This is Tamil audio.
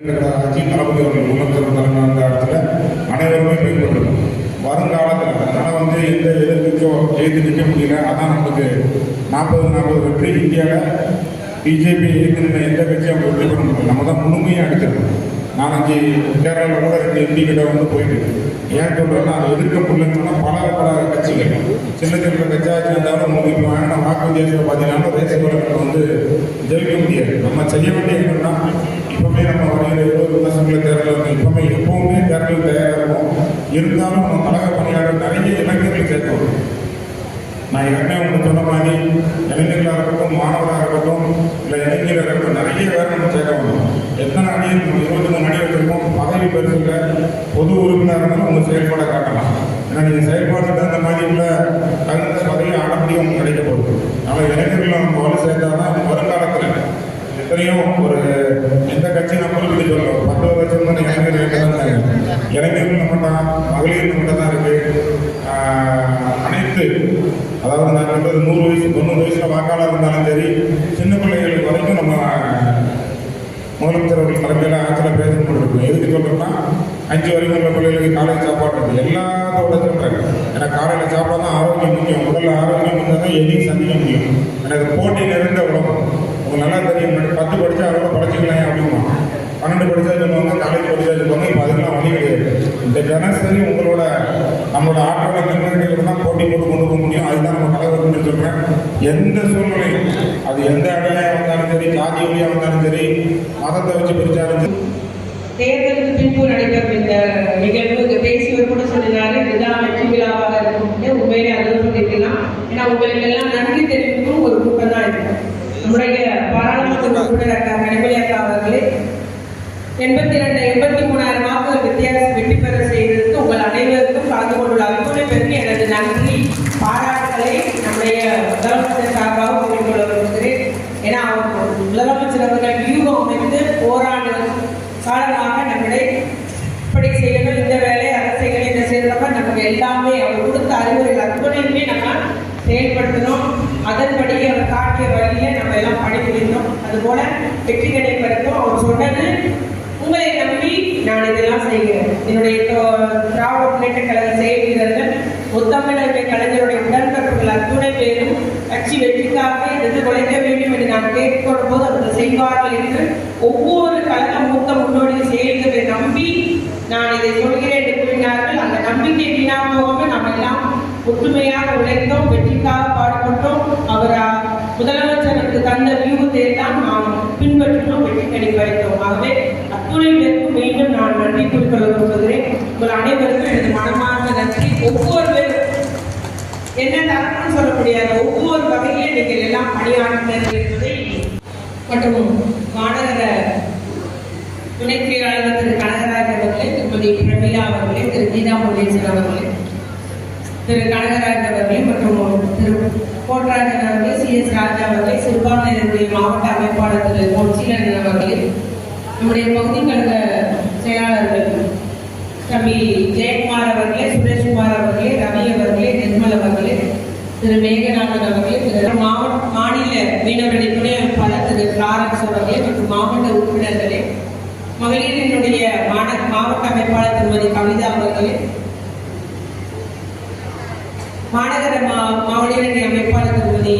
ஆட்சி தளபதி அவர்கள் முதலமைச்சர் தலைமை அந்த இடத்துல அனைவருமே பயன்படுத்தணும் வருங்காலத்தில் அதனால் வந்து எந்த எதிர்க்கோ எழுதி நிற்க முடியல அதான் நமக்கு நாற்பது நாற்பது வெற்றி இந்தியாவில் பிஜேபி எதிர்க்கிற எந்த கட்சியும் அவங்க வெற்றி பெற நம்ம தான் முழுமையாக அடிச்சிருக்கோம் நாலஞ்சு கேரளாவில் கூட ரெண்டு எம்பி கிட்ட வந்து போயிட்டு ஏன் சொல்கிறேன்னா அதை எதிர்க்க பல பல கட்சிகள் சின்ன சின்ன கட்சியாக இருந்தாலும் உங்களுக்கு வாக்கு வித்தியாசத்தில் பார்த்தீங்கன்னா ரேஸ் வந்து ஜெயிக்க முடியாது நம்ம செய்ய வேண்டிய என்னன்னா இருந்தாலும் நம்ம கழக பணியாளர் நிறைய இளைஞர்கள் சேர்த்தோம் நான் ஏற்கனவே உங்களுக்கு சொன்ன மாதிரி இளைஞர்களாக இருக்கட்டும் மாணவராக இருக்கட்டும் இல்லை இளைஞராக இருக்கட்டும் நிறைய பேர் நம்ம சேர்க்க எத்தனை அணி நம்ம இருபத்தி மூணு அணி வச்சிருக்கோம். பதவி பெருசு பொது உறுப்பினர் இருந்தாலும் உங்கள் செயல்பாடை காட்டலாம். ஏன்னா நீங்கள் செயல்பாடு தகுந்த மாதிரி உள்ள தகுந்த பதவி ஆடப்படியும் உங்களுக்கு கிடைக்க போகுது. அதனால் இளைஞர்களை நம்ம வலு சேர்த்தா தான் வருங்காலத்தில் எத்தனையோ ஒரு எந்த கட்சி நம்ம குறிப்பிட்டு சொல்லலாம் பத்து வருஷம் தான் இளைஞர்கள் இருக்கிறாங்க இளைஞர்கள் நம்ம தான் மகளிர் நம்ம தான் இருக்கு ஆஹ் அனைத்து அதாவது நான் சொல்றது நூறு வயசு தொண்ணூறு வயசுல வாக்காளர் இருந்தாலும் சரி சின்ன பிள்ளைகளுக்கு வரைக்கும் நம்ம முதலமைச்சர் அவர்கள் தலைமையில் ஆட்சியில் பேச முடியும் எதுக்கு சொல்றேன்னா அஞ்சு வரைக்கும் உள்ள பிள்ளைகளுக்கு காலையில் சாப்பாடு இருக்குது எல்லாத்தோட சொல்றேன் ஏன்னா காலையில் சாப்பாடு தான் ஆரோக்கியம் முக்கியம். உடல் ஆரோக்கியம் இருந்தால் தான் எதையும் சந்திக்க முடியும். எனக்கு போட்டி நிறைந்த உலகம் உங்களுக்கு நல்லா தெரியும். பத்து படித்தா அதோட படிச்சுக்கலாம் அப்படிமா? பன்னெண்டு படித்தா சொல்லுவாங்க காலேஜ் படித்தா சொல்லுவாங்க. இப்போ அதுக்கெல்லாம் வழி கிடையாது. இந்த தினசரி உங்களோட நம்மளோட ஆற்றோட நிர்ணயங்கள் தான் போட்டி போட்டு கொண்டு போக முடியும். அதுதான் நம்ம கலவரம்னு சொல்றேன். எந்த சூழ்நிலையும் அது எந்த அடையாக இருந்தாலும் சரி ஜாதி வழியாக இருந்தாலும் சரி மதத்தை வச்சு பிரிச்சாலும் சரி. தேர்தலுக்கு பின்பு நடைபெறும் இந்த நிகழ்வு. பேசியவர் கூட சொன்னாரு இதுதான் வெற்றி விழாவாக இருக்கும் உண்மையிலே அதுவும் சொல்லிக்கலாம் ஏன்னா உங்களுக்கு எல்லாம் நன்றி தெரிவிக்கும் ஒரு கூட்டம் தான் இருக்கு நம்முடைய பாராளுமன்ற உறுப்பினர் அக்கா கனிமொழி அக்கா அவர்களே எண்பத்தி ரெண்டு எண்பத்தி மூணாயிரம் வாக்குகள் வித்தியாசம் வெற்றி பெற செய்ததற்கு உங்கள் அனைவருக்கும் கலந்து கொண்டுள்ள அத்துணை பேருக்கு எனது நன்றி பாராட்டுகளை நம்முடைய முதலமைச்சர் சார்பாக கூறிக்கொள்ள விரும்புகிறேன் ஏன்னா அவர் சிலவர்கள் அவர்கள் வியூகம் அமைத்து போராண்டு காரணமாக நம்மளை இப்படி செய்யணும் இந்த வேலை அதை செய்யணும் இதை செய்யறப்ப நமக்கு எல்லாமே அவர் கொடுத்த அறிவுரைகள் அத்துணையுமே நம்ம செயல்படுத்தணும் அதன்படி அவர் காட்டிய வழியில நம்ம எல்லாம் பணிபுரிந்தோம். அதுபோல வெற்றி கிடைப்பதற்கும் அவர் சொன்னது உங்களை நம்பி நான் இதெல்லாம் செய்கிறேன். என்னுடைய திராவிட முன்னேற்ற கழக செயல் போது அவர்கள் செய்வார்கள் என்று ஒவ்வொரு கழக மூத்த முன்னோடி செயல்களை நம்பி நான் இதை சொல்கிறேன் என்று கூறினார்கள். அந்த நம்பிக்கை வீணாக போகாம நம்ம எல்லாம் ஒற்றுமையாக உழைத்தோம் வெற்றிக்காக பாடுபட்டோம். அவர் முதலமைச்சருக்கு தந்த வியூகத்தை தான் நாம் பின்பற்றினோம் வெற்றி கணி வைத்தோம் ஆகவே அத்துணை பேருக்கும் மீண்டும் நான் நன்றி கூறிக்கொள்ள விரும்புகிறேன். உங்கள் அனைவருக்கும் எனது மனமார்ந்த நன்றி. ஒவ்வொரு பேரும் என்ன தரணும்னு சொல்ல முடியாது. ஒவ்வொரு வகையிலும் நீங்கள் எல்லாம் பணியாற்றினீர்கள் என்பதை மற்றும் மாநகர துணை செயலாளர் திரு கனகராஜ் அவர்களே திருமதி பிரமிளா அவர்களே திரு கீதா முருகேசன் அவர்களே திரு கனகராஜ் அவர்களே மற்றும் திரு கோட்ராஜன் அவர்களே சி எஸ் ராஜா அவர்களே சிறுபான்மையினருடைய மாவட்ட அமைப்பாளர் திரு பொன்சீலன் அவர்களே நம்முடைய பகுதி கழக செயலாளர்கள் தம்பி ஜெயக்குமார் அவர்களே சுரேஷ்குமார் அவர்களே ரவி அவர்களே நிர்மல் அவர்களே திரு மேகநாதன் அவர்களே திரு மாவட்ட மாநில மீனவருடைய துணை அவர்களே மற்றும் மாவட்ட உறுப்பினர்களே மகளிரினுடைய மாந- மாவட்ட அமைப்பாளர் திருமதி கவிதா அவர்களே மாநகர மா- மகளிரணி அமைப்பாளர் திருமதி